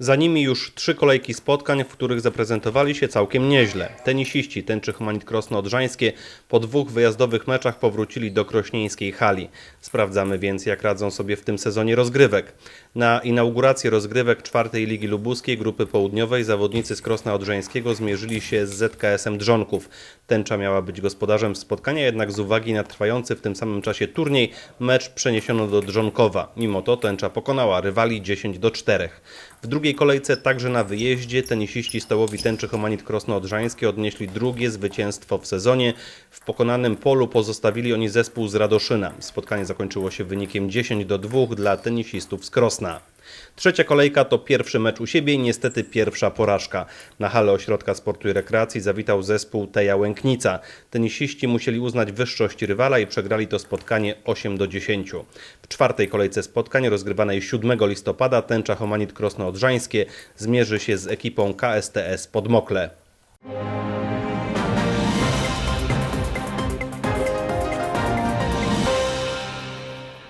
Za nimi już trzy kolejki spotkań, w których zaprezentowali się całkiem nieźle. Tenisiści Tęczy Humanit Krosno Odrzańskie po dwóch wyjazdowych meczach powrócili do krośnieńskiej hali. Sprawdzamy więc, jak radzą sobie w tym sezonie rozgrywek. Na inaugurację rozgrywek czwartej Ligi Lubuskiej Grupy Południowej zawodnicy z Krosna Odrzańskiego zmierzyli się z ZKS-em Drzonków. Tęcza miała być gospodarzem spotkania, jednak z uwagi na trwający w tym samym czasie turniej mecz przeniesiono do Drzonkowa. Mimo to Tęcza pokonała rywali 10 do 4. W drugiej kolejce także na wyjeździe tenisiści stołowi Tęczy Humanit Krosno Odrzańskie odnieśli drugie zwycięstwo w sezonie. W pokonanym polu pozostawili oni zespół z Radoszyna. Spotkanie zakończyło się wynikiem 10 do 2 dla tenisistów z Krosna. Trzecia kolejka to pierwszy mecz u siebie i niestety pierwsza porażka. Na hale Ośrodka Sportu i Rekreacji zawitał zespół Teja Łęknica. Tenisiści musieli uznać wyższość rywala i przegrali to spotkanie 8 do 10. W czwartej kolejce spotkań rozgrywanej 7 listopada Tęcza Homanit Krosno Odrzańskie zmierzy się z ekipą KSTS Podmokle.